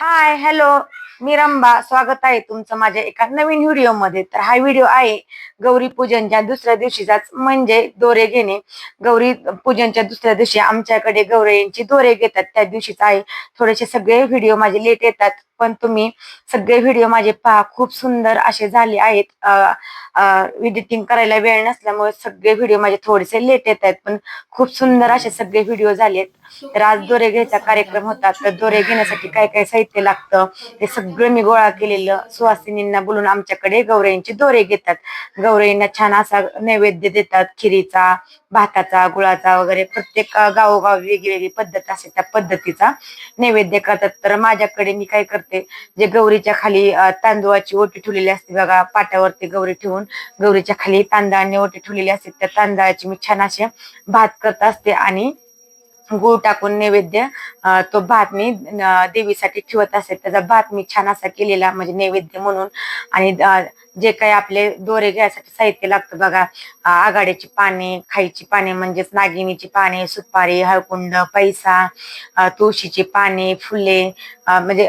Hi hello मी रंबा. स्वागत आहे तुमचं माझ्या एका नवीन व्हिडिओमध्ये तर हा व्हिडिओ आहे गौरी पूजनच्या दुसऱ्या दिवशीचाच. म्हणजे दोरे घेणे. गौरी पूजनच्या दुसऱ्या दिवशी आमच्याकडे गौरींची दोरे घेतात. त्या दिवशीच आहे. थोडेसे सगळे व्हिडिओ माझे लेट येतात. पण तुम्ही सगळे व्हिडिओ माझे पहा. खूप सुंदर असे झाले आहेत. एडिटिंग करायला वेळ नसल्यामुळे सगळे व्हिडिओ माझे थोडेसे लेट येत आहेत पण खूप सुंदर असे सगळे व्हिडिओ झालेत तर आज दोरे घ्यायचा कार्यक्रम होता तर दोरे घेण्यासाठी काय काय साहित्य लागतं ते सगळं मी गोळा केलेलं. सुवासिनींना बोलून आमच्याकडे गौराईंचे दोरे घेतात. गौरईंना छान असा नैवेद्य देतात खिरीचा भाताचा गुळाचा वगैरे प्रत्येक गावोगाव वेगवेगळी पद्धत असते त्या पद्धतीचा नैवेद्य करतात. तर माझ्याकडे मी काय करते जे गौरीच्या खाली तांदूळाची ओटी ठेवलेली असते बघा पाट्यावरती गौरी ठेवून गौरीच्या खाली तांदळाने ओटी ठेवलेली असते. त्या तांदळाची मी छान असे भात करत असते आणि गूळ टाकून नैवेद्य तो भात मी देवीसाठी ठेवत असेल त्याचा भात मी छान असा केलेला म्हणजे नैवेद्य म्हणून. आणि जे काही आपले दोरे घ्यायसाठी साहित्य लागतं बघा आघाड्याची पाने खायची पाने म्हणजेच नागिनीची पाने सुपारी हळकुंड पैसा तुळशीची पाने फुले म्हणजे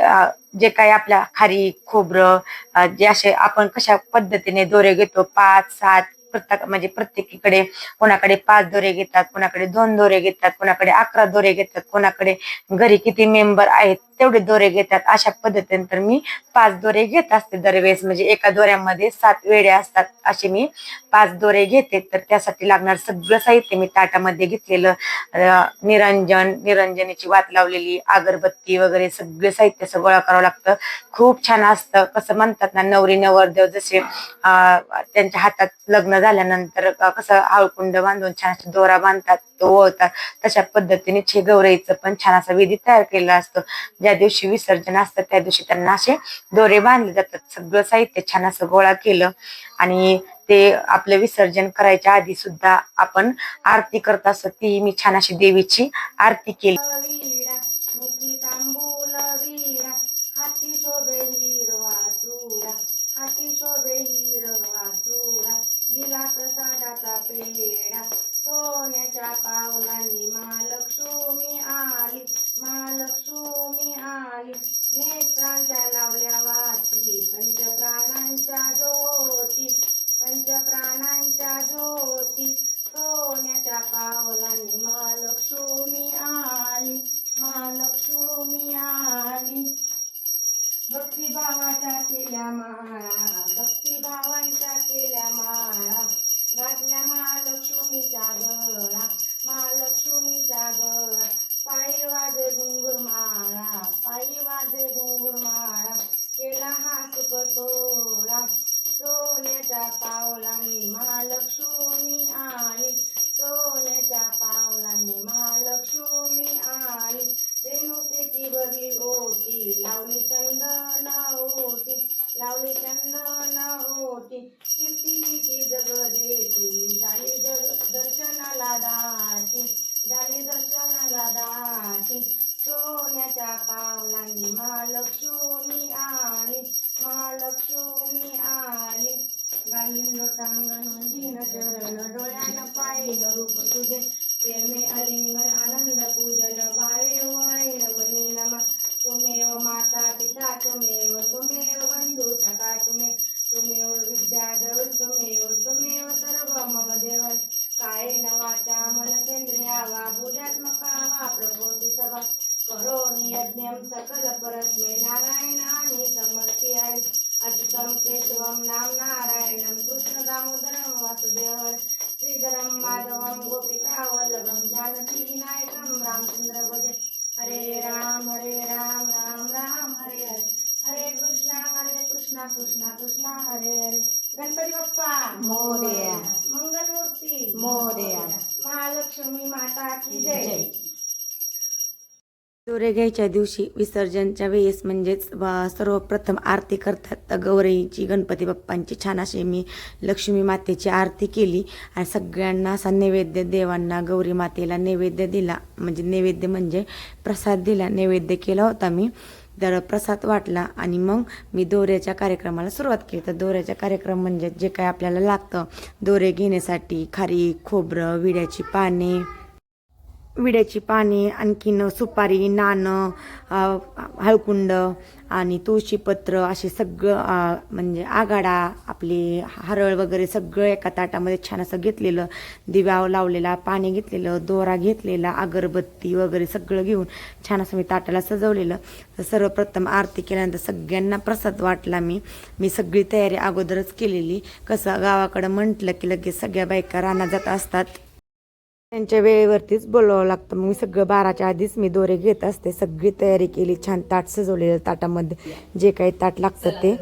जे काही आपल्या खारी खोबरं जे असे आपण कशा पद्धतीने दोरे घेतो पाच सात प्रत्येक म्हणजे प्रत्येकीकडे कोणाकडे पाच दोरे घेतात कोणाकडे दोन दोरे घेतात कोणाकडे अकरा दोरे घेतात कोणाकडे घरी किती मेंबर आहेत तेवढे दोरे घेतात. अशा पद्धतीने तर मी पाच दोरे घेत असते दरवेळेस. म्हणजे एका दोऱ्यामध्ये सात वेड्या असतात असे मी पाच दोरे घेते. तर त्यासाठी लागणार सगळं साहित्य मी ताटामध्ये घेतलेलं. निरंजन निरंजनीची वात लावलेली अगरबत्ती वगैरे सगळे साहित्य असं गोळा करावं लागतं. खूप छान असतं. कसं म्हणतात ना नवरी नवरदेव जसे अं, त्यांच्या हातात लग्न झाल्यानंतर कसं आळकुंड बांधून छान दोरा बांधतात तो ओळतात. तशा पद्धतीने छे गौरईचं पण छान असा विधी तयार केलेला असतो. ज्या दिवशी विसर्जन असतं त्या दिवशी त्यांना असे दोरे बांधले जातात. सगळं साहित्य छान असं गोळा केलं आणि ते आपलं विसर्जन करायच्या आधी सुद्धा आपण आरती करत असतो. ती मी छान अशी देवीची आरती केली. पावलांनी महालक्ष्मी आली महालक्ष्मी आली. नेत्रांच्या लावल्या वाती पंचप्राणांच्या ज्योती पंचप्राणांच्या ज्योती. सोन्याच्या पावलांनी महालक्ष्मी आली महालक्ष्मी आली. भक्तीभावाच्या केल्या माळा भक्तीभावांच्या केल्या माळा. घातल्या महालक्ष्मीच्या गळा सुख सोन्याच्या पावलांनी महालक्ष्मी आली. सोन्याच्या पावलांनी महा नाम नारायणं कृष्ण दामोदरं वासुदेवं श्रीधरं माधवं गोपिका वल्लभं जानकी विनायकं रामचंद्र भजे। हरे राम हरे राम राम राम हरे हरे। हरे कृष्णा हरे कृष्णा कृष्णा कृष्णा हरे हरे। गणपती बाप्पा! मोरया. मंगलमूर्ती! मोरया. महालक्ष्मी माता की जय। दोरे घ्यायच्या दिवशी विसर्जनच्या वेळेस म्हणजेच सर्वप्रथम आरती करतात तर गौरीची गणपती बाप्पांची छान अशी मी लक्ष्मी मातेची आरती केली. आणि सगळ्यांना असा नैवेद्य देवांना गौरी मातेला नैवेद्य दिला. म्हणजे नैवेद्य म्हणजे प्रसाद दिला. नैवेद्य केला होता मी. तर प्रसाद वाटला आणि मग मी दोऱ्याच्या कार्यक्रमाला सुरुवात केली. तर दोऱ्याच्या कार्यक्रम म्हणजे जे काय आपल्याला लागतं दोरे घेण्यासाठी खारी खोबरं विड्याची पाने विड्याची पाने आणखीन सुपारी नाणं हळकुंड आणि तुळशीपत्र असे सगळं म्हणजे आघाडा आपले हरळ वगैरे सगळं एका ताटामध्ये छान असं घेतलेलं दिव्या लावलेला पाणी घेतलेलं दोरा घेतलेला अगरबत्ती वगैरे सगळं घेऊन छान असं मी ताटाला सजवलेलं. तर सर्वप्रथम आरती केल्यानंतर सगळ्यांना प्रसाद वाटला मी. मी सगळी तयारी अगोदरच केलेली. कसं गावाकडं म्हटलं की लगेच सगळ्या बायका रानात जात असतात. त्यांच्या वेळेवरतीच बोलावं लागतं. मग मी सगळं बाराच्या आधीच मी दोरे घेत असते. सगळी तयारी केली छान ताट सजवलेलं ताटामध्ये. जे काही ताट लागतं ते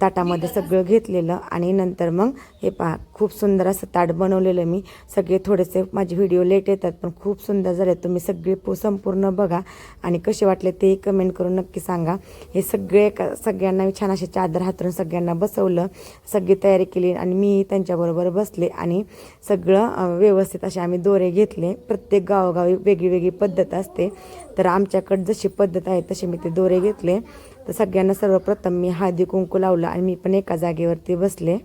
ताटामध्ये सगळं घेतलेलं. आणि नंतर मग हे पहा खूप सुंदर असं ताट बनवलेलं मी. सगळे थोडेसे माझे व्हिडिओ लेट येतात पण खूप सुंदर झाले. तुम्ही सगळे पू संपूर्ण बघा. आणि कसे वाटले तेही कमेंट करून नक्की सांगा. हे सगळे सगळ्यांना मी छान असे चादर हातरून सगळ्यांना बसवलं. सगळी तयारी केली आणि मीही त्यांच्याबरोबर बसले. आणि सगळं व्यवस्थित असे आम्ही दोरे घेतले. प्रत्येक गावोगावी वेगळी वेगळी पद्धत असते. तर आमच्याकडं जशी पद्धत आहे तसे मी ते दोरे घेतले. तर सगळ्यांना सर्वप्रथम मी हळदी कुंकू लावलं आणि मी पण एका जागेवरती बसले.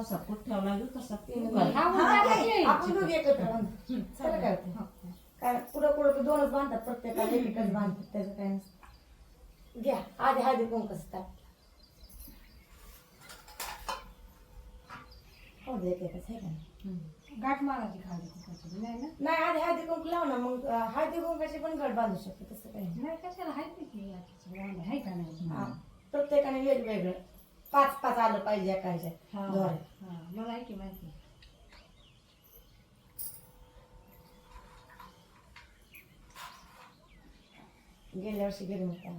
प्रसाद कुठं लागेल हा, हा, काय? आपण दोघी एकत्र बांधू चला काय होतं काय पुढं पुढं तर दोनच बांधतात प्रत्येकाला एक एकच बांधतात त्याचं काय नसतं घ्या आधी कुंकू असतात हो दे एक एकच आहे का नाही? गाठ मारायची खाली. नाही ना नाही आधी हळदी कुंकू लाव ना मग अं, हळदी कुंकाची पण गड बांधू शकतो तसं काही नाही. नाही कशाला की आहे का नाही हा. प्रत्येकाने वेगवेगळं पाच पाच आलं पाहिजे हा. दोरे. हा, मला आहे की माहिती? गेल्या वर्षी गेले होता.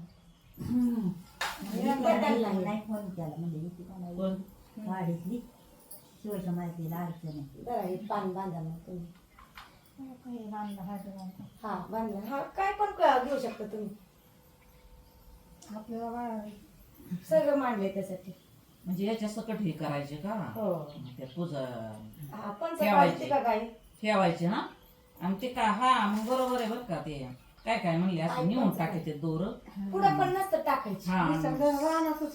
नाही फोन केला. म्हणजे इथे कोणाला कोण? वाडीतली शिवसमाजातील अडचण आहे. जरा हे पान बांधा मग तुम्ही. काही बांधलं हाय तर बांधलं. हा बांधलं हा काय पण क- घेऊ शकता तुम्ही. आपल्याला बाळा- सगळं मांडले त्यासाठी. म्हणजे याच्या सकट हे करायचे का? हो. त्या पूजा हा पण ठेवायचे. का काय ठेवायचे ना आणि ते का हा मग बरोबर आहे बरं का ते. काय काय म्हणले असं नेऊन टाकायचे दोर. पुढं पण नसतं टाकायची. हा ही सगळं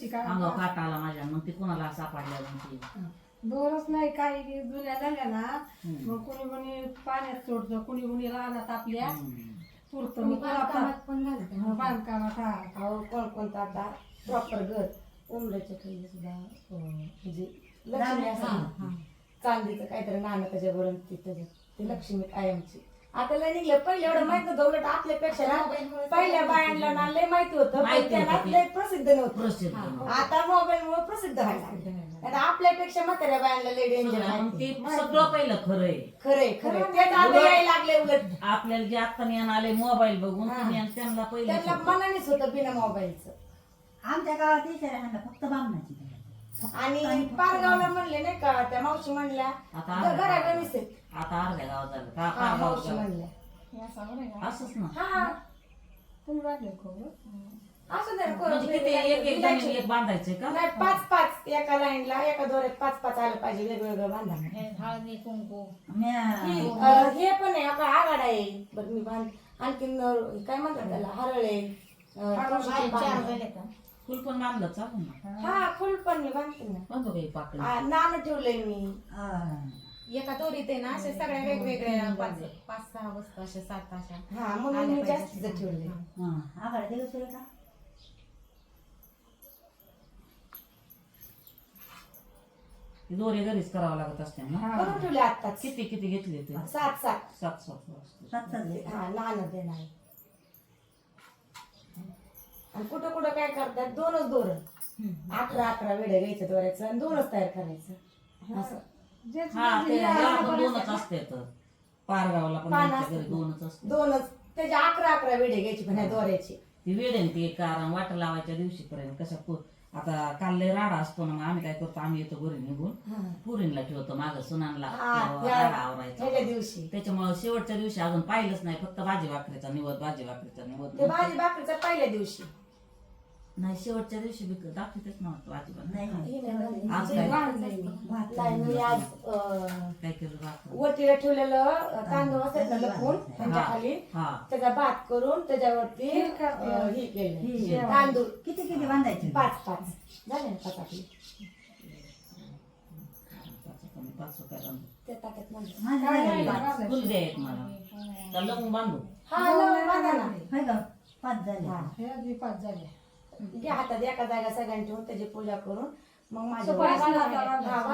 का अंगावर काटा आला माझ्या मग ते कोणाला सापडल्या मग ते. दोरच नाही काही जुन्या झाल्या ना हम्म. मग कोणी कोणी पाण्यात सोडतं कोणी कोणी रानात आपल्या हम्म. पुरतं. मग कोणाला- हा, बांधकामात हा अहो कोण कोणतं आता प्रॉपर घर. उमऱ्याच्या खाली सुद्धा अं, म्हणजे लक्ष्मी असं चांदीचं काहीतरी नाणं त्याच्यावर ते लक्ष्मी कायमची. आता लय निघलं. पहिले एवढं माहीत नव्हतं उलट आपल्यापेक्षा ना पहिल्या बायांना ना लय माहिती होतं पण माहिती त्यांना होतं. ते. लय प्रसिद्ध नव्हतं. प्रसिद्ध आता मोबाईल मुळे प्रसिद्ध व्हायला लागलं. आता आपल्यापेक्षा म्हाताऱ्या बायांना लय डेंजर मग ते सगळं पहिलं खरंय खरे खरे तेच आता यायला लागले उलट. आपल्याला जे आता ज्ञान आले मोबाईल बघून हा. ते ज्ञान त्यांना पहिलं त्यांना मनानेच होतं बिना मोबाईलचं. आमच्या गावात ह्यांना फक्त बामणाची आणि पारगावला म्हणले नाही का त्या मावशी म्हणल्या आता गावात आहेत आता अर्ध्या गावात झालं का हा, पार गावात मावशी झालं म्हणल्या या सावर आहे का? असंच ना. हा तुम्ही वाटले खोबरं? असं नाही करू. म्हणजे किती एक एक जणी एक बांधायचे का? नाही पाच पाच एका लाईनला एका दोऱ्यात पाच पाच आलं पाहिजे वेगवेगळं बांधा. हे हळदी कुंकू. म्या ही, अं, हे पण आहे आपला आघाड आहे. बरं मी बांध आणखीन अं, काय म्हणतात त्याला? हरळे. अं, तुळशीची चार पानं. झाले का? फुल पण बांधलं चालू ना. हा फुल पण मी बांधते ना. बांधू काही पाकळी. आ, नाणं ठेवलंय मी. हा. एका दोरीत आहे ना असे सगळ्या वेगवेगळ्या पाच पाच सहा वस्तू अशा सात अशा. हा म्हणून मी जास्तीच ठेवलंय. हा. आगाडे दिवस आहे का? ती दोरे घरीच करावं लागत असते ना. करून ठेवले आत्ताच. किती किती घेतले ते सात सात. सात सात सात चालले हा लहान देणार. आणि कुठं कुठं काय करतात? दोनच दोर अकरा अकरा वेळे घ्यायचं दोऱ्याचं आणि दोनच तयार करायचं. असं. हा ते याला पण दोनच असते तर. पारगावला पण पान आमच्या घरी असते. दोनच असते दोनच. त्याचे अकरा अकरा वेळे घ्यायची पण ह्या दोऱ्याची. ती वेळ आहे ना ती कारण वाट लावायच्या दिवशी पर्यंत कशा पु- आता काल लय राडा असतो ना मग आम्ही काय करतो आम्ही येतो घरी निघून हा. पुरीला ठेवतो माग सुनांना हा, किंवा त्या- राडा आवरायचा. ह्याच्या दिवशी. त्याच्यामुळे शेवटच्या दिवशी अजून पाहिलंच नाही फक्त भाजी भाकरीचा निवड भाजी भाकरीचा निवड ते भाजी भाकरीचा पहिल्या दिवशी. नाही शेवटच्या दिवशी बी दाखवतेच नव्हतं भाकरी नाही हे. आज काय? नाही, मी आज अं, काय केलं भाकरी वटीला ठेवलेलं अं, तांदूळ असायचं लपून त्यांच्या. खाली. हा. त्याचा भात करून त्याच्यावरती अं, हे केलं. तांदूळ. किती किती बांधायचे पाच पाच. झाले ना पाच आपली पाच कमी पाच रुपये बांधू त्या ताट्यात म्हणलं. माझ्या फुल द्या एक मला तर लवंग बांधू. हा लावून बांधा ना. होय का? पाच झाले. हा. हे आधी पाच झाले. घ्या हातात एका जागा सगळ्यांनी ठेवून त्याची पूजा करून मग माझ्या सुपारी. हा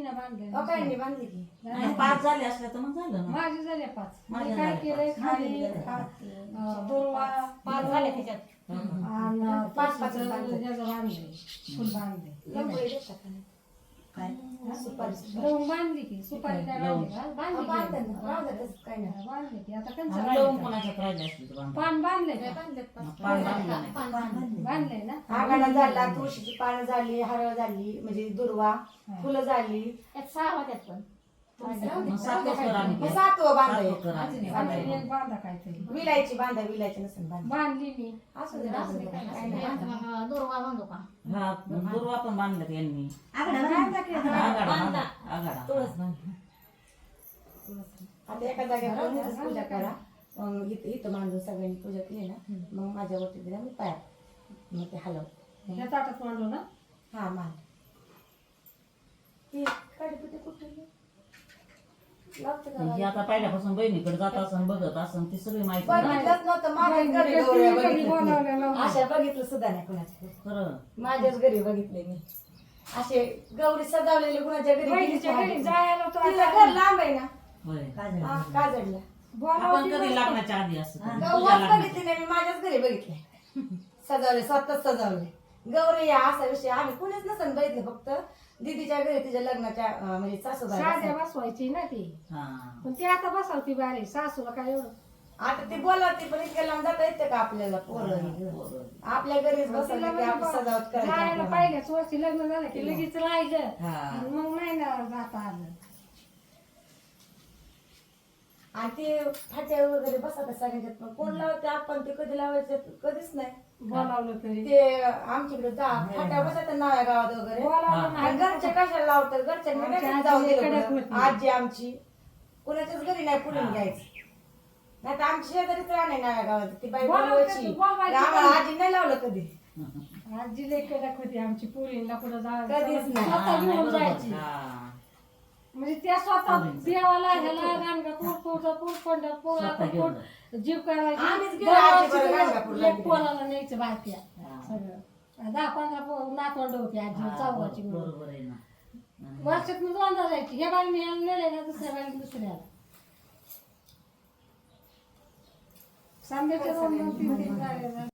ना बांधले. अहो, बांधली? की. नाही. पाच झाले असल्या तर मग झालं ना. माझे झाले पाच. माझे मी काय झाले केलंय? पाच. खाली अं, दुर्वा पाच झाले त्याच्यात. आणि पाच पाच बांधले. ह्याचं बांधले. फुल बांधले. लंबोळी देता का नाही? काय? सुपारी. सुपारी. लवंग बांधली की? सुपारी काय बांधली का? बांधली बांधा की? ना बांधा तसं काय नाही. बांधली की. आता आणि कंच लवंग कोणाच्यात राहिले असतील तर बांधू पान बांधले का? मग पान बांधलं. नाही बांधले. ना आगाडा झाला तुळशीची पानं झाली हरळ झाली म्हणजे दुर्वा फुलं झाली. सहा होत्यात पण. मग सातवं कर आम्ही. मग ते. सातवं बांधाय. सातवं कर आम्ही. बांधली एक बांधा काहीतरी. विलायची बांधा विलायची नसेल बांधा. बांधली मी. असू दे असू दे काय नाही बांधा. दुर्वा बांधू का? हा दुर्वा पण बांधल्यात यांनी. आगाडा बांधा की आगाडा बांधा. आगाडा तुळस. बांधा. आता एका जागेवर करून इथंच पूजा करा. मग इथं इथं बांधून सगळ्यांनी पूजा केली ना मग माझ्या वरती दिला मी पाया. मग ते हलव. ह्या ताटात मांडू ना? हा मान ती काडीपिटी कुठे का ही आता पहिल्यापासून बहिणीकडे जात असन बघत असन ती सगळी माहिती नाही. बघितलंच नव्हतं घरी गौऱ्या. बोलावलेलं अशा बघितलं सुद्धा नाही कुणाच्या. खरं. माझ्याच घरी बघितले मी. असे गौरी सजावलेले कुणाच्या घरी गेलीच नाही. जायला तो तिचं आता घर लांब आहे ना. होय. हा, काजळला आपण कधी लग्नाच्या आधी असं करू. तुझ्या गौवाच लग्नाच्या बघितली नाही मी माझ्याच घरी बघितले. सजावले स्वतःच सजावले. गौरी या असा विषय आम्ही कुणीच नसन बघितले फक्त. दीदीच्या घरी तिच्या लग्नाच्या अं, म्हणजे सासूबाई साध्या. बसवायची ना ती. हा. पण ती आता बसवती बारे सासूला काय एवढं? आता ती बोलावती पण इतक्या लांब जाता येते का आपल्याला पोरं. आपल्या घरीच बसवलं की आपण सजावट करायची पहिल्याच वर्षी लग्न झालं की लगेच राहिलं हा. आणि मग नाही ना जाता आलं. आणि ते फाट्या वगैरे बसतात सगळ्यांच्यात. पण कोण लावते आपण ते कधी लावायचे कधीच नाही. बोलावलं तरी? ते आमच्याकडे दहा फाट्या बसतात नव्या गावात वगैरे. बोलावलं आणि घरच्या कशाला लावतात? घरच्या आमच्या जाऊ आजी दिलं कडक कुठं. होती. आजी आमची. कुणाच्याच घरी नाही पुढे घ्यायचं नाही तर आमची शेजारीच राहणे नव्या गावात. ती बाई बोलावलं बोलवायची. आम्हाला आजी नाही लावलं कधी. आजी लई कडक होती आमची पुरीला कुठं जा कधीच नाही. स्वतः घेऊन. जायची. हा. म्हणजे त्या स्वतः देवाला ह्याला गाणगापूर तुळजापूर पंढरपूर घेऊन. अक्कलकोट जीव करायची आम्हीच गेलो आजीबरोबर गाणगापूरला दरवर्षी एक गेलो. पोराला न्यायचं हा. सगळं. दहा पंधरा पो- नातवंड होती आजी चौघाची मिळून. बरोबर आहे ना. वर्षात मी दोनदा जायची. ह्या बाई मी नेले ना दुसऱ्या बाई दुसऱ्याला सांब्याच्या दोन दोन तीन तीन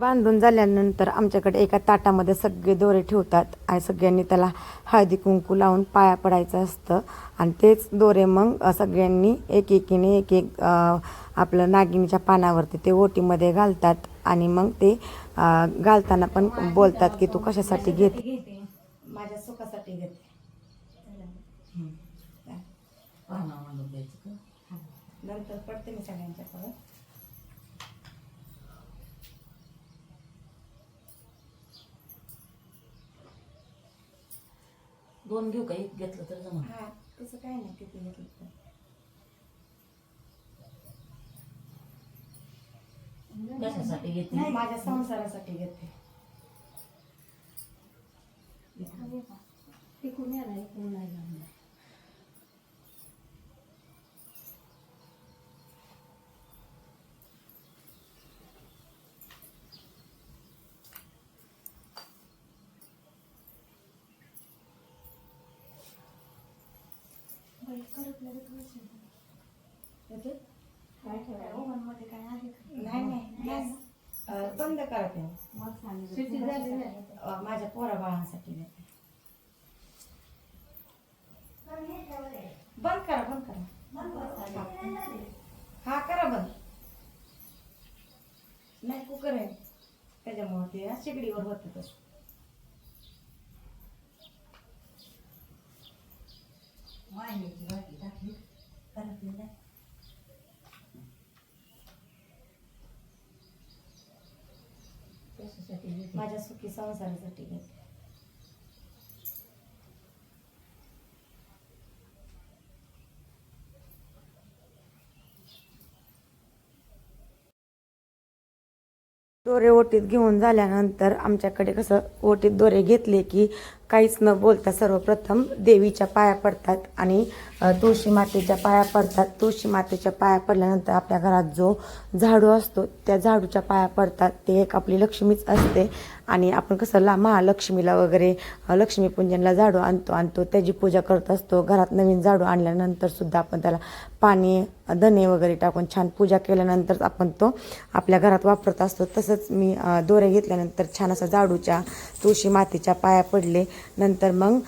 बांधून झाल्यानंतर आमच्याकडे एका ताटामध्ये सगळे दोरे ठेवतात आणि सगळ्यांनी त्याला हळदी कुंकू लावून पाया पडायचं असतं. आणि तेच दोरे मग सगळ्यांनी एक एकीने एक एक आपलं नागिनीच्या पानावरती ते ओटीमध्ये घालतात आणि मग ते घालताना पण बोलतात की तू कशासाठी घेते? माझ्या सुखासाठी घेते. नंतर पडते मी सगळ्यांच्या परत. दोन घेऊ का? एक घेतलं तर जमा हा तसं काय नाही किती घेतलं तर. कशासाठी घेते? माझ्या संसारासाठी घेते. येते? नाही नाही गॅस अं, बंद करा ते अं, माझ्या पोरा बाळांसाठी बंद करा बंद करा हा करा बंद नाही कुकर आहे. त्याच्यामुळे ते शेगडीवर होतं तसं टाकली नाही. माझ्या सुखी संसारासाठी घेते दोरे ओटीत घेऊन झाल्यानंतर आमच्याकडे कसं ओटीत दोरे घेतले की काहीच न बोलता सर्वप्रथम देवीच्या पाया पडतात आणि तुळशी मातेच्या पाया पडतात. तुळशी मातेच्या पाया पडल्यानंतर आपल्या घरात जो झाडू असतो त्या झाडूच्या पाया पडतात. ते एक आपली लक्ष्मीच असते. आणि आपण कसं ला महालक्ष्मीला वगैरे लक्ष्मीपूजनला झाडू आणतो आणतो. त्याची पूजा करत असतो. घरात नवीन झाडू आणल्यानंतर सुद्धा आपण त्याला पाणी धने वगैरे टाकून छान पूजा केल्यानंतर आपण तो आपल्या घरात वापरत असतो. तसंच मी दोऱ्या घेतल्यानंतर छान असं झाडूच्या तुळशी मातेच्या पाया पडले. नंतर मग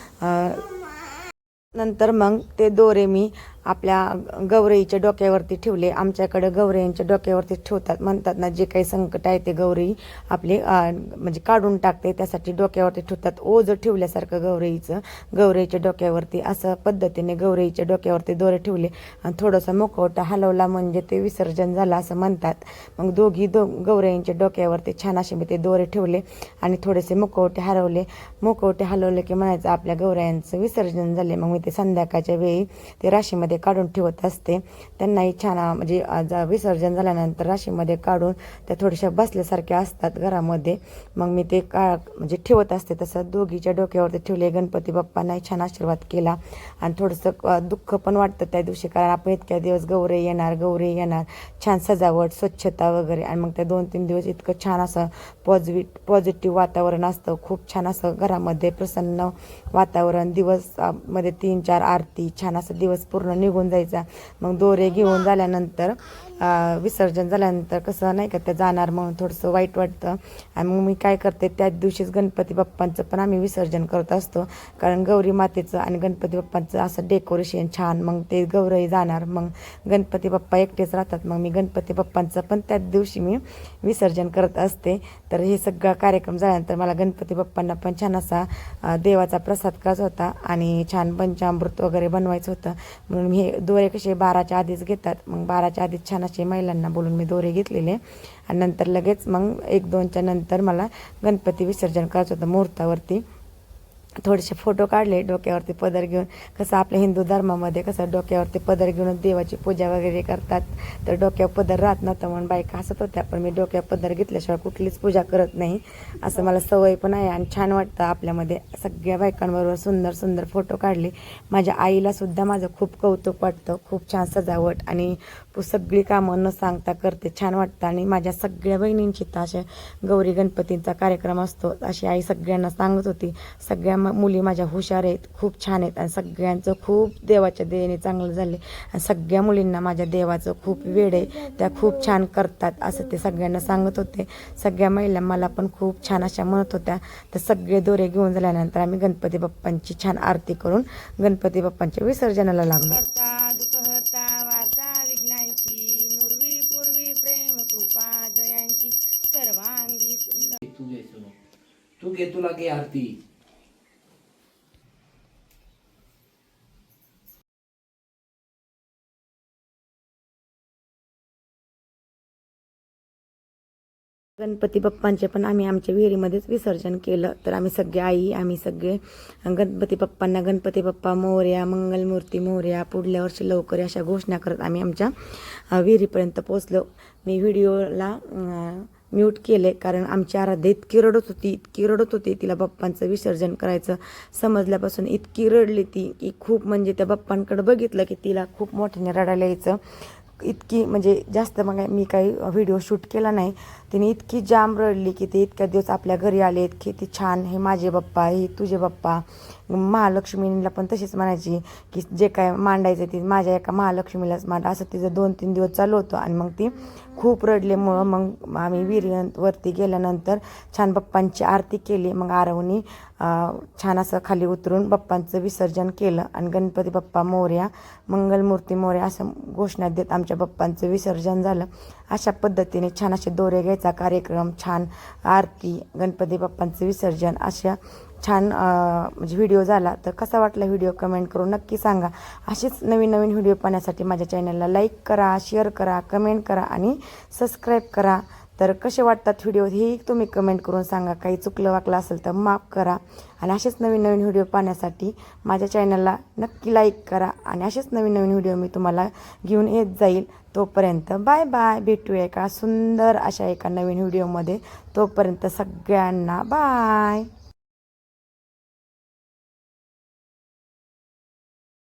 नंतर मग ते दोरे मी आपल्या गौरईच्या डोक्यावरती ठेवले. आमच्याकडे गौरईंच्या डोक्यावरती ठेवतात. म्हणतात ना जे काही संकट आहे ते गौरई आपले म्हणजे काढून टाकते त्यासाठी डोक्यावरती ठेवतात. ओझ ठेवल्यासारखं गौरईचं गौरईच्या डोक्यावरती असं पद्धतीने गौरईच्या डोक्यावरती दोरे ठेवले. आणि थोडंसं मुखवटा हलवला म्हणजे ते विसर्जन झालं असं म्हणतात. मग दोघी दो गौरईंच्या डोक्यावरती छान असे मी ते दोरे ठेवले आणि थोडेसे मुखवटे हरवले. मुखवटे हलवले की म्हणायचं आपल्या गौरायांचं विसर्जन झाले. मग मी ते संध्याकाळच्या वेळी ते राशीमध्ये काढून ठेवत असते. त्यांनाही छान म्हणजे जा- विसर्जन झाल्यानंतर राशीमध्ये काढून त्या थोड्याशा बसल्यासारख्या असतात घरामध्ये. मग मी ते का म्हणजे ठेवत असते तसं. दोघीच्या डोक्यावरती ठेवले गणपती बाप्पांनाही छान आशीर्वाद केला. आणि थोडंसं दुःख पण वाटतं त्या दिवशी कारण आपण इतक्या दिवस गौरे येणार गौरे येणार. छान सजावट स्वच्छता वगैरे. आणि मग त्या दोन तीन दिवस इतकं छान असं पॉझिवि पॉझिटिव्ह वातावरण असतं. खूप छान असं घरामध्ये प्रसन्न वातावरण. दिवसमध्ये तीन चार आरती छान असं दिवस पूर्ण निघून जायचा. मग दोरे घेऊन झाल्यानंतर विसर्जन झाल्यानंतर कसं नाही का ते जाणार म्हणून थोडंसं वाईट वाटतं. आणि मग मी काय करते त्याच दिवशीच गणपती बाप्पांचं पण आम्ही विसर्जन करत असतो. कारण गौरी मातेचं आणि गणपती बाप्पांचं असं डेकोरेशन छान. मग ते गौरही जाणार. मग गणपती बाप्पा एकटेच राहतात. मग मी गणपती बाप्पांचं पण त्याच दिवशी मी विसर्जन करत असते. तर हे सगळा कार्यक्रम झाल्यानंतर मला गणपती बाप्पांना पण छान असा देवाचा प्रसाद करायचा होता. आणि छान पंचामृत वगैरे बनवायचं होतं. म्हणून हे दोरे कसे बाराच्या आधीच घेतात. मग बाराच्या आधीच छान लहानाचे महिलांना बोलून मी दोरे घेतलेले. आणि नंतर लगेच मग एक दोनच्या नंतर मला गणपती विसर्जन करायचं होतं मुहूर्तावरती. थोडेसे फोटो काढले डोक्यावरती पदर घेऊन. कसं आपल्या हिंदू धर्मामध्ये कसं डोक्यावरती पदर घेऊन देवाची पूजा वगैरे करतात. तर डोक्यावर पदर राहत नव्हतं म्हणून बायका हसत होत्या. पण मी डोक्यावर पदर घेतल्याशिवाय कुठलीच पूजा करत नाही. असं मला सवय पण आहे आणि छान वाटतं आपल्यामध्ये. सगळ्या बायकांबरोबर सुंदर सुंदर फोटो काढले. माझ्या आईला सुद्धा माझं खूप कौतुक वाटतं. खूप छान सजावट आणि तू सगळी कामं न सांगता करते. छान वाटतं. आणि माझ्या सगळ्या बहिणींची तर अशा गौरी गणपतींचा कार्यक्रम असतो. अशी आई सगळ्यांना सांगत होती. सगळ्या म- मुली माझ्या हुशार आहेत. खूप छान आहेत. आणि सगळ्यांचं खूप देवाच्या देणे चांगलं झाले आणि सगळ्या मुलींना माझ्या देवाचं खूप वेळ आहे. त्या खूप छान करतात असं ते सगळ्यांना सांगत होते. सगळ्या महिला मला पण खूप छान अशा म्हणत होत्या. तर सगळे दोरे घेऊन झाल्यानंतर आम्ही गणपती बाप्पांची छान आरती करून गणपती बाप्पांच्या विसर्जनाला लागलो. जयांची सर्वांगी सुंदर तू घे तुला घे आरती. गणपती बाप्पांचे पण आम्ही आमच्या विहिरीमध्येच विसर्जन केलं. तर आम्ही सगळे आई आम्ही सगळे गणपती बाप्पांना गणपती बाप्पा मोर्या मंगलमूर्ती मोर्या पुढल्या वर्षी लवकर अशा घोषणा करत आम्ही आमच्या विहिरीपर्यंत पोचलो मी व्हिडिओला म्यूट केले कारण आमची आराध्या इतकी रडत होती इतकी रडत होती तिला बाप्पांचं विसर्जन करायचं समजल्यापासून इतकी रडली ती की खूप म्हणजे त्या बाप्पांकडं बघितलं की तिला खूप मोठ्याने रडायला यायचं. इतकी म्हणजे जास्त मग मी काही व्हिडिओ शूट केला नाही. तिने इतकी जाम रडली की ते इतक्या दिवस आपल्या घरी आले ती छान हे माझे बाप्पा हे तुझे बाप्पा महालक्ष्मीला पण तशीच म्हणायची की जे काय मांडायचं ती माझ्या एका महालक्ष्मीलाच मांड. असं तिचं दोन तीन दिवस चालू होतं आणि मग ती खूप रडल्यामुळं मग आम्ही विहिरीवरती गेल्यानंतर छान बाप्पांची आरती केली. मग आरवणी छान असं खाली उतरून बाप्पांचं विसर्जन केलं आणि गणपती बाप्पा मोर्या मंगलमूर्ती मोर्या असं घोषणा देत आमच्या बाप्पांचं विसर्जन झालं. अशा पद्धतीने छान असे दोरे घ्यायचा कार्यक्रम छान आरती गणपती बाप्पांचं विसर्जन अशा छान म्हणजे व्हिडिओ झाला तर कसा वाटला व्हिडिओ कमेंट करून नक्की सांगा. असेच नवीन नवीन व्हिडिओ पाहण्यासाठी माझ्या चॅनलला लाईक करा शेअर करा कमेंट करा आणि सबस्क्राईब करा. तर कसे वाटतात व्हिडिओ हेही तुम्ही कमेंट करून सांगा. काही चुकलं वाकलं असेल तर माफ करा. आणि असेच नवीन नवीन व्हिडिओ पाहण्यासाठी माझ्या चॅनलला नक्की लाईक करा. आणि असेच नवीन नवीन व्हिडिओ मी तुम्हाला घेऊन येत जाईल. तोपर्यंत बाय बाय. भेटूया एका सुंदर अशा एका नवीन व्हिडिओमध्ये. तोपर्यंत सगळ्यांना बाय.